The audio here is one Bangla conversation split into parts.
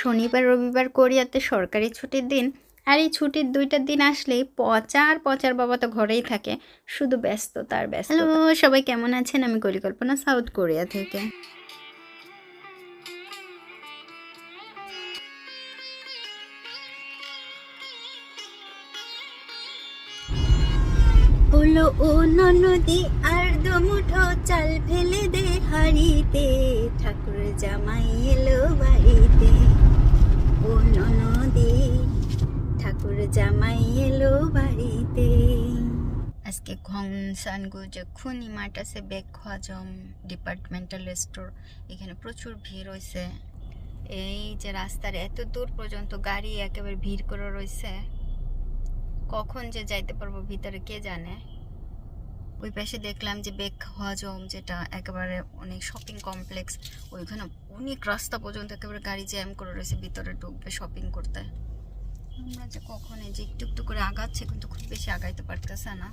শনিবার রবিবার কোরিয়াতে সরকারি ছুটির দিন। আর এই ছুটির দুইটা দিন আসলেই পচার পচার বাবা তো ঘরেই থাকে। শুধু ব্যস্ত তার ব্যস্ত। হ্যালো সবাই কেমন আছেন? আমি কলিকল্পনা সাউথ কোরিয়া থেকে। হলো ও ননদী আর দুমুঠো চাল ফেলে দে হাড়িতে। ঠাকুর জামাই এলো বাড়িতে। ও ননদী ঠাকুর জামাই এলো বাড়িতে। আজকে ঘংসানগুজে খুনি মাটাসে বেগ খজম ডিপার্টমেন্টাল স্টোর। এখানে প্রচুর ভিড় হয়েছে এই যে রাস্তার এত দূর পর্যন্ত গাড়ি একেবারে ভিড় করে রয়েছে কখন যে যাইতে পারব ভিতরে কে জানে? ওই পাশে দেখলাম যে বেক হজম যেটা একেবারে অনেক শপিং কমপ্লেক্স ওইখানে অনেক রাস্তা পর্যন্ত একেবারে গাড়ি জ্যাম করে রয়েছে, ভিতরে ঢুকবে শপিং করতে। আমরা যে কখন যে একটু একটু করে আগাচ্ছে, কিন্তু খুব বেশি আগাইতে পারতেছে না।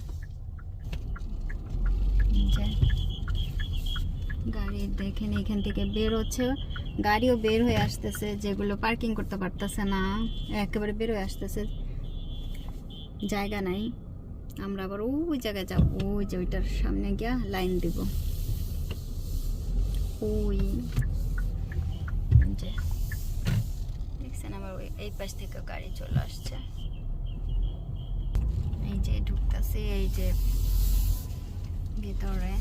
গাড়ি দেখেন, এখান থেকে বের হচ্ছে। গাড়িও বের হয়ে আসতেছে, যেগুলো পার্কিং করতে পারতেছে না, একেবারে বের হয়ে আসতেছে। জায়গা নাই। আমরা আবার ওই জায়গায় যাব। ওই যে ওইটার সামনে গিয়া লাইন দিব। ওই যে দেখছেন আবার ওই এই পাশ থেকে গাড়ি চলে আসছে। এই যে ঢুকতেছে, এই যে ভিতরে।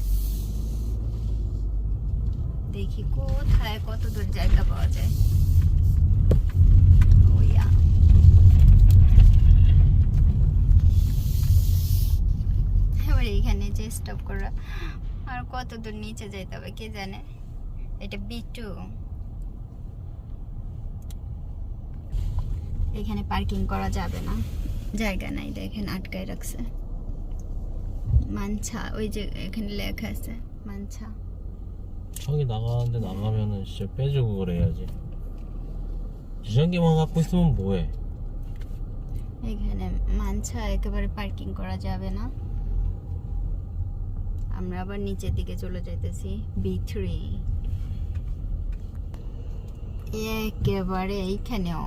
দেখি কোথায় কত দূর জায়গা পাওয়া যায়। ওইয়া। এইখানে যে স্টপ করা আর কত দূর নিচে যাইতে হবে কে জানে এটা বিটু এখানে পার্কিং করা যাবে না জায়গা নাই দেখেন আটকায় রাখছে মানছা ওই যে এখানে লেখা আছে মানছা 저기 나가는데 나가면은 진짜 빼주고 그래야지. 무전기만 갖고 있으면 뭐해? এখানে মানছা একেবারে পার্কিং করা যাবে না আমরা আবার নিচের দিকে চলে যাইতেছি বি থ্রি একেবারে এইখানেও।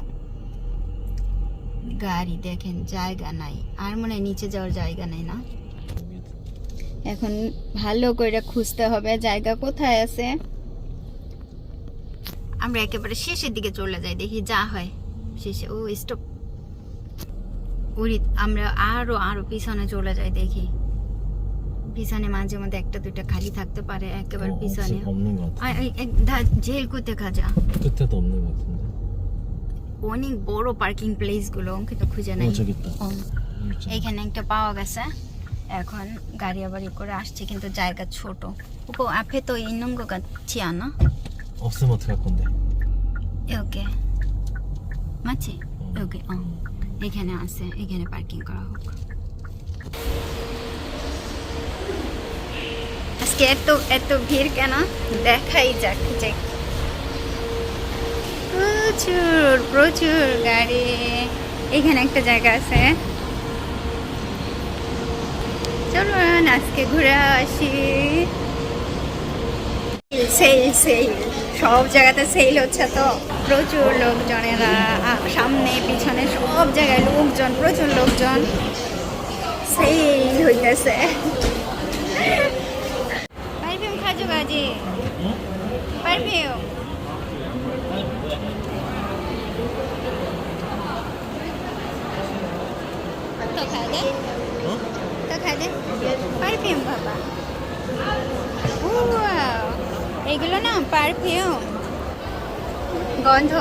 গাড়ি দেখেন, জায়গা নাই। আর মনে হয় নিচে যাওয়ার জায়গা নাই না? এখন ভালো করে খুঁজতে হবে, জায়গা কোথায় আছে? আমরা একেবারে শেষের দিকে চলে যাই, দেখি যা হয়। শেষে, ও স্টপ উড়ি আমরা আরও আরও পিছনে চলে যাই, দেখি। পিছনে মাঝে মধ্যে একটা দুইটা খালি থাকতে পারে একেবারে পিছনে। ঝেল করতে খাজা। অনেক বড় পার্কিং প্লেসগুলো কিন্তু খুঁজে নাই। এখানে একটা পাওয়া গেছে। এখন গাড়ি আবার করে আসছে কিন্তু জায়গা ছোট। আপে তো নম্বর গোগা ছিয়া না? অবশ্য মত রাখুন ওকে। মাছি? ওকে এখানে আছে এখানে পার্কিং করা হোক। আজকে এত এত ভিড় কেন? দেখাই যাক যে প্রচুর প্রচুর গাড়ি। এখানে একটা জায়গা আছে। চলুন আজকে ঘুরে আসি। সেল সেল সব জায়গাতে সেল হচ্ছে তো। প্রচুর লোকজনেরা সামনে, পিছনে সব জায়গায় লোকজন, প্রচুর লোকজন। সেল হইতেছে। 응? পারফিউম তো খাই দে। 어? তো খাই দে। পারফিউম বাবা। এগুলো না পারফিউম গন্ধ।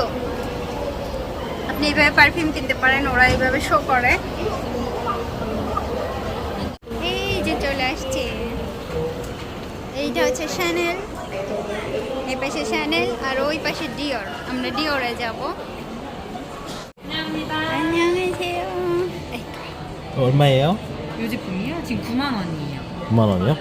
আপনি এইভাবে পারফিউম কিনতে পারেন, ওরা এইভাবে শো করে। এইটা হচ্ছে শ্যানেল এই পাশে শ্যানেল আর ওই পাশে ডিওর আমরা ডিওরে যাব 안녕하세요. 얼마예요? 요 제품이요? 지금 9만 원이에요. 9만 원이요?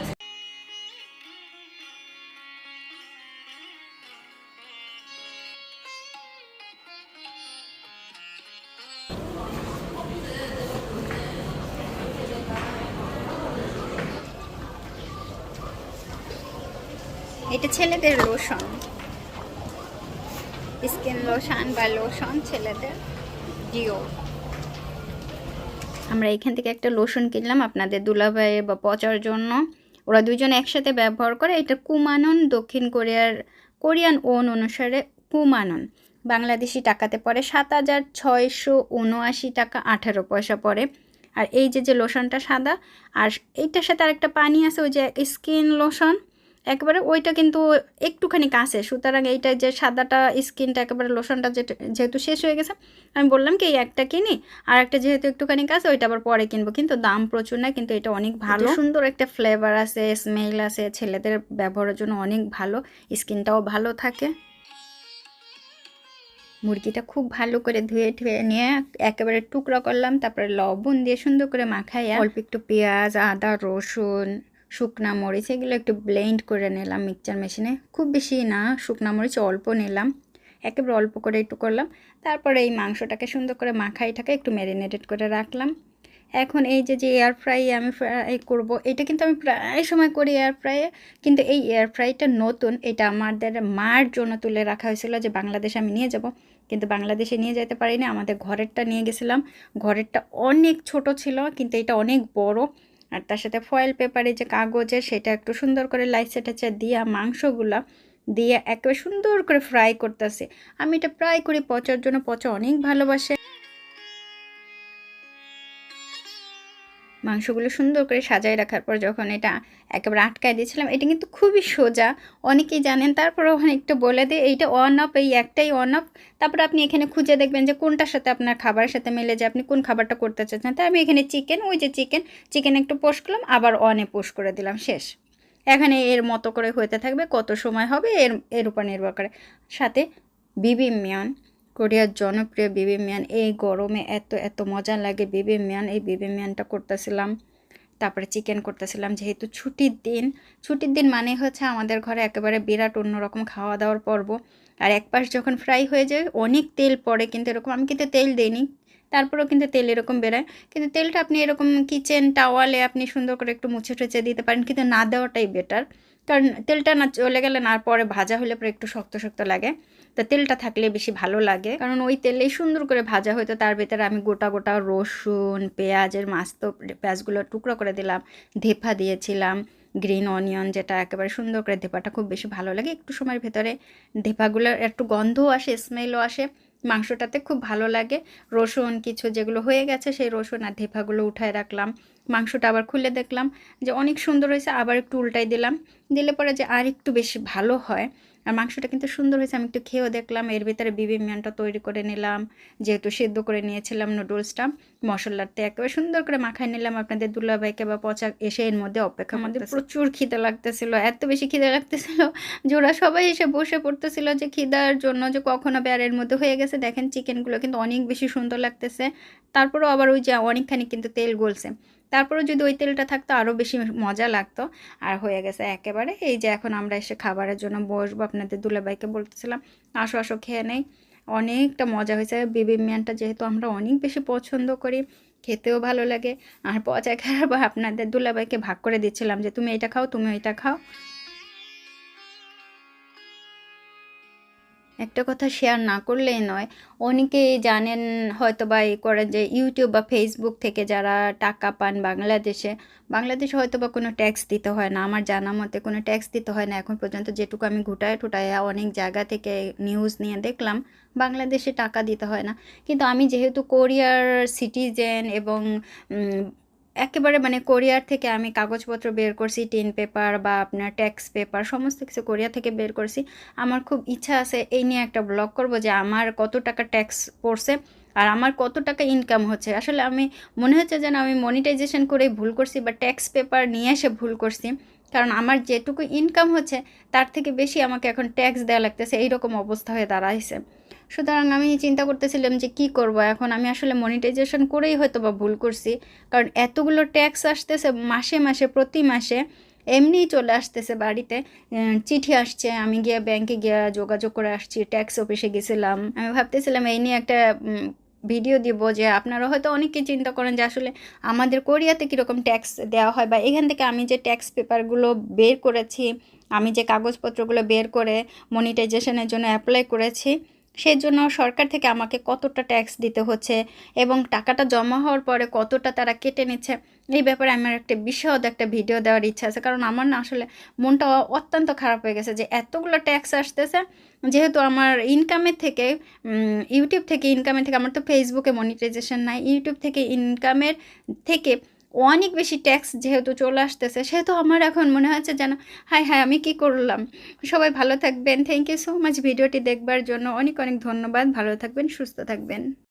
এটা ছেলেদের লোশন স্কিন লোশন বা লোশন ছেলেদের ডিও আমরা এখান থেকে একটা লোশন কিনলাম আপনাদের দুলাভাইয়ের বা পচার জন্য। ওরা দুজন একসাথে ব্যবহার করে, এটা কুমানন, দক্ষিণ কোরিয়ার, কোরিয়ান ওন অনুসারে কুমানন। বাংলাদেশি টাকাতে পড়ে সাত হাজার ছয়শো উনআশি টাকা আঠারো পয়সা পড়ে। আর এই যে যে লোশনটা সাদা, আর এইটার সাথে আরেকটা পানি আছে, ওই যে স্কিন লোশন একেবারে ওইটা কিন্তু একটুখানি কাছে। সুতরাং এইটা যে সাদাটা স্কিনটা একেবারে লোশনটা যেহেতু শেষ হয়ে গেছে আমি বললাম কি এই একটা কিনি আর একটা যেহেতু একটুখানি কাছে ওইটা আবার পরে কিনবো। কিন্তু দাম প্রচুর না কিন্তু এটা অনেক ভালো। সুন্দর একটা ফ্লেভার আছে স্মেল আছে ছেলেদের ব্যবহারের জন্য অনেক ভালো স্কিনটাও ভালো থাকে। মুরগিটা খুব ভালো করে ধুয়ে ধুয়ে নিয়ে একেবারে টুকরা করলাম তারপরে লবণ দিয়ে সুন্দর করে মাখাইয়া অল্প একটু পেঁয়াজ আদা রসুন শুকনা মরিচ, এগুলো একটু ব্লেন্ড করে নিলাম মিক্সচার মেশিনে খুব বেশি না, শুকনা মরিচ অল্প নিলাম। একেবারে অল্প করে একটু করলাম। তারপরে এই মাংসটাকে সুন্দর করে মাখাইটাকে একটু ম্যারিনেটেড করে রাখলাম। এখন এই যে যে এয়ার ফ্রাই আমি ফ্রাই করব, এটা কিন্তু আমি প্রায় সময় করি এয়ার ফ্রাইয়ে কিন্তু এই এয়ার ফ্রাইটা নতুন, এটা আমাদের মার জন্য তুলে রাখা হয়েছিল যে, বাংলাদেশে আমি নিয়ে যাব। কিন্তু বাংলাদেশে নিয়ে যেতে পারিনি, আমাদের ঘরেরটা নিয়ে গেছিলাম। ঘরেরটা অনেক ছোট ছিল, কিন্তু এটা অনেক বড়। আর তার সাথে ফয়েল পেপারে যে কাগজে সেটা একটু সুন্দর করে লাইসেটাচে দিয়া মাংসগুলা দিয়ে একেবারে সুন্দর করে ফ্রাই করতেছে। আমি এটা ফ্রাই করি, পচার জন্য পচা অনেক ভালোবাসে। মাংসগুলো সুন্দর করে সাজায় রাখার পর যখন এটা একেবারে আটকায় দিয়েছিলাম, এটা কিন্তু খুবই সোজা। অনেকেই জানেন, তারপর ওখানে একটু বলে দিই এইটা অন অফ এই একটাই অন অফ তারপর আপনি এখানে খুঁজে দেখবেন যে কোনটার সাথে আপনার খাবারের সাথে মিলে যে আপনি কোন খাবারটা করতে চাচ্ছেন। তাই আমি এখানে চিকেন ওই যে চিকেন চিকেন একটু পোস্ট করলাম, আবার অনে পোস্ট করে দিলাম, শেষ। এখানে এর মতো করে হতে থাকবে, কত সময় হবে, এর এর উপর নির্ভর করে। সাথে বিবি মিয়ান কোরিয়ার জনপ্রিয় বিবি মিয়ান, এই গরমে এত এত মজা লাগে। বিবি মিয়ান, এই বিবি মিয়ানটা করতেছিলাম। তারপরে চিকেন করতেছিলাম, যেহেতু ছুটির দিন। ছুটির দিন মানে হচ্ছে আমাদের ঘরে একেবারে বিরাট অন্যরকম খাওয়া দাওয়ার পর্ব। আর এক পাশ যখন ফ্রাই হয়ে যায়, অনেক তেল পড়ে কিন্তু এরকম, আমি কিন্তু তেল দিইনি। তারপরেও কিন্তু তেল এরকম বেরোয়। কিন্তু তেলটা আপনি এরকম কিচেন টাওয়ালে আপনি সুন্দর করে একটু মুছে টুছে দিতে পারেন, কিন্তু না দেওয়াটাই বেটার কারণ তেলটা না চলে গেলে না পরে ভাজা হলে পরে একটু শক্ত শক্ত লাগে। তো তেলটা থাকলে বেশি ভালো লাগে। কারণ ওই তেলেই সুন্দর করে ভাজা হয়তো তার ভেতরে আমি গোটা গোটা রসুন, পেঁয়াজের মাস্ত পেঁয়াজগুলো টুকরো করে দিলাম, ধেপা দিয়েছিলাম গ্রিন অনিয়ন যেটা একেবারে সুন্দর করে ধেপাটা খুব বেশি ভালো লাগে। একটু সময়ের ভেতরে ধেপাগুলোর একটু গন্ধও আসে স্মেলও আসে, মাংসটাতে খুব ভালো লাগে। রসুন কিছু যেগুলো হয়ে গেছে সেই রসুন আর ধেপাগুলো উঠায় রাখলাম। মাংসটা আবার খুলে দেখলাম যে অনেক সুন্দর হয়েছে আবার একটু উল্টাই দিলাম। দিলে পরে যে আর একটু বেশি ভালো হয়। আর মাংসটা কিন্তু সুন্দর হয়েছে আমি একটু খেয়েও দেখলাম। এর ভিতরে বিবি মিয়ানটা তৈরি করে নিলাম যেহেতু সেদ্ধ করে নিয়েছিলাম নুডলসটা মশলাতে একেবারে সুন্দর করে মাখায় নিলাম আপনাদের দুলাভাইকে বা পচা এসে এর মধ্যে অপেক্ষা আমাদের প্রচুর খিদে লাগতেছিল এত বেশি খিদে লাগতেছিল যে ওরা সবাই এসে বসে পড়তেছিল যে খিদার জন্য যে কখন এর মধ্যে হয়ে গেছে। দেখেন চিকেনগুলো কিন্তু অনেক বেশি সুন্দর লাগতেছে। তারপরেও আবার ওই যে অনেকখানি কিন্তু তেল গলছে। তারপরেও যদি ওই তেলটা থাকতো আরও বেশি মজা লাগতো। আর হয়ে গেছে একেবারে এই যে এখন আমরা এসে খাবারের জন্য বসবো। আপনাদের দুলাবাইকে বলতেছিলাম, আসো আসো, খেয়ে নেই। অনেকটা মজা হয়েছে। বিবি মিয়ানটা যেহেতু আমরা অনেক বেশি পছন্দ করি, খেতেও ভালো লাগে। আর পচা খারাপ আপনাদের দুলাবাইকে ভাগ করে দিচ্ছিলাম যে, তুমি এটা খাও, তুমি ওইটা খাও। একটা কথা শেয়ার না করলেই নয়। অনেকেই জানেন হয়তো বা এই করেন যে ইউটিউব বা ফেসবুক থেকে যারা টাকা পান বাংলাদেশে বাংলাদেশে হয়তো বা কোনো ট্যাক্স দিতে হয় না। আমার জানা মতে কোনো ট্যাক্স দিতে হয় না। এখন পর্যন্ত যেটুকু আমি ঘুটায় টুটায় অনেক জায়গা থেকে নিউজ নিয়ে দেখলাম, বাংলাদেশে টাকা দিতে হয় না। কিন্তু আমি যেহেতু কোরিয়ার সিটিজেন এবং একেবারে মানে কোরিয়ার থেকে আমি কাগজপত্র বের করছি, টিন পেপার বা আপনার ট্যাক্স পেপার, সমস্ত কিছু কোরিয়া থেকে বের করছি। আমার খুব ইচ্ছা আছে এই নিয়ে একটা ব্লগ করব যে আমার কত টাকা ট্যাক্স পড়ছে আর আমার কত টাকা ইনকাম হচ্ছে। আসলে আমি, মনে হচ্ছে যেন আমি মনিটাইজেশন করেই ভুল করছি বা ট্যাক্স পেপার নিয়ে এসে ভুল করছি। কারণ আমার যেটুকু ইনকাম হচ্ছে, তার থেকে বেশি আমাকে এখন ট্যাক্স দেওয়া লাগতেছে, এইরকম অবস্থা হয়ে দাঁড়াইছে। সুতরাং আমি চিন্তা করতেছিলাম যে কি করব? এখন আমি আসলে মনিটাইজেশন করেই হয়তো বা ভুল করছি। কারণ এতগুলো ট্যাক্স আসতেছে মাসে মাসে, প্রতি মাসে এমনিই চলে আসতেছে বাড়িতে। চিঠি আসছে, আমি গিয়ে ব্যাংকে গিয়ে যোগাযোগ করে আসছি ট্যাক্স অফিসে গেছিলাম। আমি ভাবতেছিলাম এই নিয়ে একটা ভিডিও দিব যে আপনারা হয়তো অনেকে চিন্তা করেন যে আসলে আমাদের কোরিয়াতে কীরকম ট্যাক্স দেওয়া হয় বা এখান থেকে আমি যে ট্যাক্স পেপারগুলো বের করেছি, আমি যে কাগজপত্রগুলো বের করে মনিটাইজেশনের জন্য অ্যাপ্লাই করেছি সেই জন্য সরকার থেকে আমাকে কতটা ট্যাক্স দিতে হচ্ছে এবং টাকাটা জমা হওয়ার পরে কতটা তারা কেটে নিচ্ছে, এই ব্যাপারে আমার একটা বিশদ একটা ভিডিও দেওয়ার ইচ্ছা আছে। কারণ আমার না আসলে মনটা অত্যন্ত খারাপ হয়ে গেছে যে এতগুলো ট্যাক্স আসতেছে, যেহেতু আমার ইনকামের থেকে ইউটিউব থেকে ইনকামের থেকে, আমার তো ফেসবুকে মনিটাইজেশন নাই। ইউটিউব থেকে ইনকামের থেকে অনেক বেশি ট্যাক্স যেহেতু চলে আসতেছে, সেহেতু আমার এখন মনে হচ্ছে যেন, হাই হাই আমি কি করলাম? সবাই ভালো থাকবেন থ্যাংক ইউ সো মাচ ভিডিওটি দেখবার জন্য অনেক অনেক ধন্যবাদ, ভালো থাকবেন, সুস্থ থাকবেন।